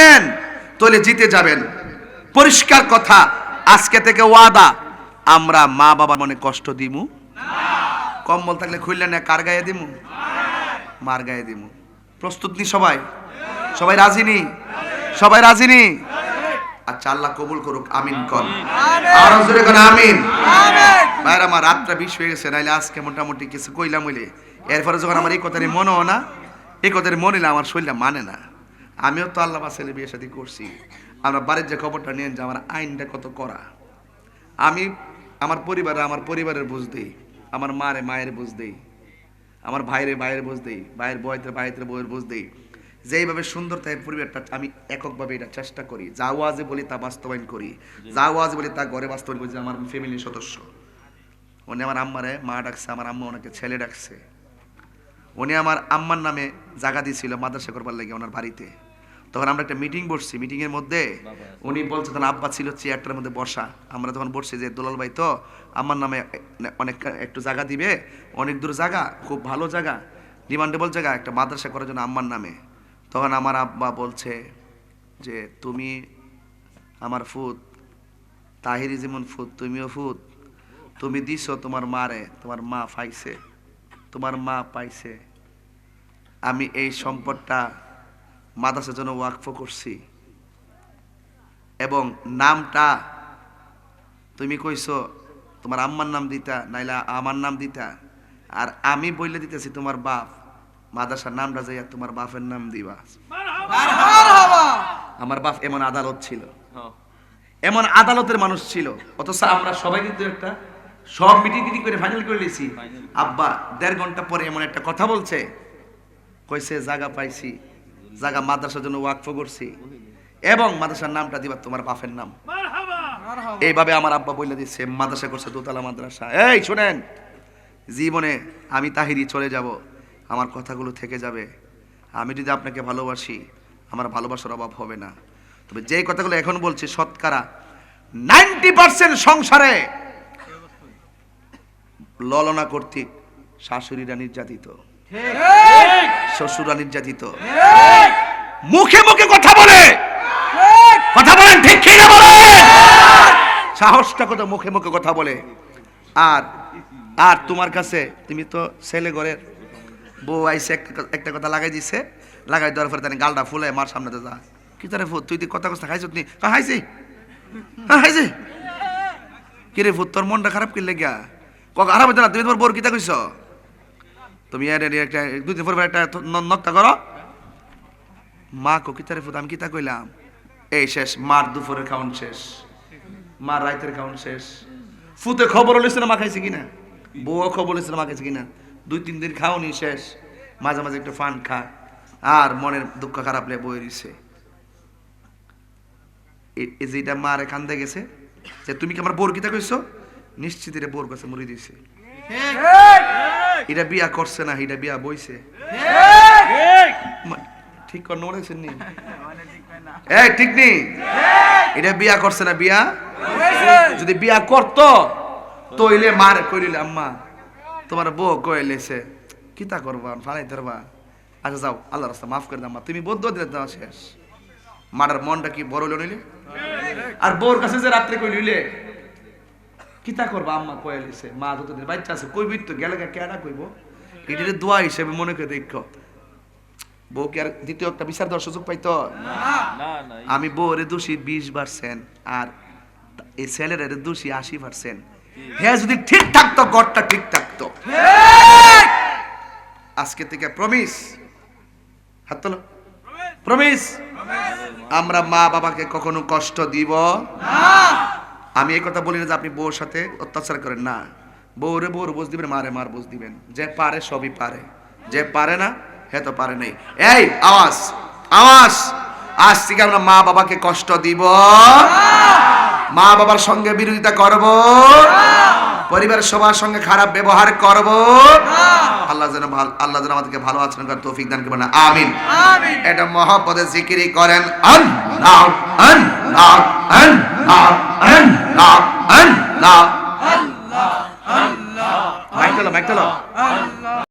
নেন তাহলে জিতে যাবেন। পরিষ্কার কথা আজকে থেকে ওয়াদা আমরা মা বাবা মনে কষ্ট দিমু। কম্বল থাকলে খুললে না কার গায়ে দিমু? মার গায়ে দিমু। প্রস্তুত নি সবাই? সবাই রাজি নি? সবাই রাজি নি? আচ্ছা আল্লাহ কবুল করুক আমিন কন। আরও জোরে কোন আমিন। ভাইর আমার রাতটা বিষ হয়ে গেছে নাইলে আজকে মোটামুটি কিছু কইলাম হইলে। এরপরে যখন আমার এই কথাটি মনে হয় না এই কথাটি মনে হলে আমার শরীরটা মানে না। আমিও তো আল্লাহ ছেলে বিয়ে সাথে করছি। আমরা বাড়ির যে খবরটা নিয়ে যে আমার আইনটা কত করা আমি আমার পরিবারে আমার পরিবারের বুঝ দিই আমার মারে মায়ের বুঝ দিই আমার ভাইরে ভাইয়ের বুঝ দিই ভাইয়ের বয়তের ভাইয়ের বউয়ের বুঝ দিই। যেইভাবে সুন্দর তাই পরিবারটা আমি এককভাবে এটা চেষ্টা করি যা ওয়াজে বলি তা বাস্তবায়ন করি যা ওয়াজে বলি তা ঘরে বাস্তবায়ন করি যে আমার ফ্যামিলির সদস্য। উনি আমার আম্মারে মা ডাকছে আমার আম্মা ওনাকে ছেলে ডাকছে। উনি আমার আম্মার নামে জায়গা দিয়েছিল মাদ্রাসা করবার লাগে ওনার বাড়িতে। তখন আমরা একটা মিটিং বসছি মিটিং এর মধ্যে উনি বলছে তখন আব্বা ছিল চেয়ারটার মধ্যে বসা। আমরা তখন বসছি যে দুলাল ভাই তো আমার নামে অনেক একটু জায়গা দিবে অনেক দূর জায়গা খুব ভালো জায়গা ডিমান্ডেবল জায়গা একটা মাদ্রাসা করার জন্য আম্মার নামে। তখন আমার আব্বা বলছে যে তুমি আমার ফুত তাহিরি যেমন ফুত তুমিও ফুত। তুমি দিছো তোমার মারে তোমার মা পাইছে তোমার মা পাইছে। আমি এই সম্পদটা মাদাসের জন্য ওয়াকফ করছি। এবং নামটা তুমি কইছো তোমার আম্মার নাম দিতা নাইলা আমার নাম দিতা। আর আমি বইলে দিতেছি তোমার বাপ মাদাসার নামটা যাইয়া তোমার বাপের নাম দিবা। আমার বাপ এমন আদালত ছিল। এমন আদালতের মানুষ ছিল। অথচ আমরা সবাই কিন্তু একটা সব মিটিং টিটিং করে ফাইনাল করে নিয়েছি। আব্বা দেড় ঘণ্টা পরে এমন একটা কথা বলছে কইছে জায়গা পাইছি। জায়গা মাদ্রাসার জন্য ওয়াকফ করছি। এবং মাদ্রাসার নামটা দিবা তোমার বাপের নাম। এইভাবে আমার আব্বা বলে দিচ্ছে মাদ্রাসা করছে দোতলা মাদ্রাসা। এই শোনেন জীবনে আমি তাহিরি চলে যাব আমার কথাগুলো থেকে যাবে। আমি যদি আপনাকে ভালোবাসি আমার ভালোবাসার অভাব হবে না। তবে যে কথাগুলো এখন বলছি শতকরা নাইনটি পার্সেন্ট সংসারে ললনা কর্তৃক শাশুড়িরা নির্যাতিত। শ্বশুরা নির্যাতিত মুখে মুখে কথা বলে। কথা বলেন ঠিক কি না বলে? সাহসটা কত মুখে মুখে কথা বলে। আর আর তোমার কাছে তুমি তো ছেলে ঘরের বউ আইসে একটা কথা লাগাই দিছে। লাগাই দেওয়ার পরে তাহলে গালটা ফুলে মার সামনে তো যা কি তারে ফুট তুই কথা কথা খাইছ নি? হ্যাঁ খাইছি। হ্যাঁ খাইছি। কিরে ফুট তোর মনটা খারাপ করলে গিয়া কক আরাম তুমি তোমার বোর কিতা কইছ? তুমি দুই দিন পর একটা ন- করো। মা কো কিতা রে ফুট আমি কিতা কইলাম? এই শেষ, মার দুপুরের খাওয়ান শেষ, মার রাইতের খাওয়ান শেষ। ফুতে খবর লইছে না মা খাইছে কিনা? বউও খবর না মা খাইছে কিনা? দুই তিন দিন খাওনি, শেষ। মাঝে মাঝে একটু ফান খা। আর মনের দুঃখ খারাপ লে বই দিছে এই যে মারে কান্দে গেছে, যে তুমি কি আমার বোর কিতা কইছো? নিশ্চিত এটা বোর কাছে মরি দিছে এটা বিয়া করছে না এটা বিয়া বইছে। ঠিক কর মনে হয়েছে নি? এই ঠিক নেই এটা বিয়া করছে না বিয়া? যদি বিয়া করত তইলে মার কইলে আম্মা তোমার বউ কইলেছে কিতা করবা ফালাই ধরবা। আচ্ছা যাও আল্লাহ রাস্তা মাফ করে দাও মা। তুমি বদ্ধ দিলে দেওয়া শেষ। মাটার মনটা কি বড় হইল নিলে আর বউর কাছে যে রাত্রে কই লইলে কিতা করব? আম্মা কইলেছে মা যতদিন বাচ্চা আছে কইবি তো গেলে কেডা কইব? এটা দোয়া হিসেবে মনে করে দেখো। বউ কি আর দ্বিতীয় একটা বিচার দেওয়ার সুযোগ পাইতো? আমি বউরে দোষী বিশ পার্সেন্ট আর এই ছেলের দোষী আশি পার্সেন্ট। হ্যাঁ যদি ঠিক থাকতো গড়টা ঠিক থাকতো। আজকে থেকে প্রমিস হাত তোলো। প্রমিস আমরা মা বাবাকে কখনো কষ্ট দিব? আমি এই কথা বলি না যে আপনি বউর সাথে অত্যাচার করেন না। বউরে বউর বুঝ দিবেন মারে মার বুঝ দিবেন। যে পারে সবই পারে। যে পারে না হে তো পারে নাই। এই আওয়াজ আওয়াজ। আজ থেকে আমরা মা বাবাকে কষ্ট দিব। মা বাবার সঙ্গে বিরোধিতা করব। পরিবারের সবার সঙ্গে খারাপ ব্যবহার করব। আল্লাহ যেন ভালো আল্লাহ যেন আমাদেরকে ভালো আচরণ করার তৌফিক দান করবেন আমিন। এটা মহব্বতে জিকিরি করেন আল্লাহ আল্লাহ।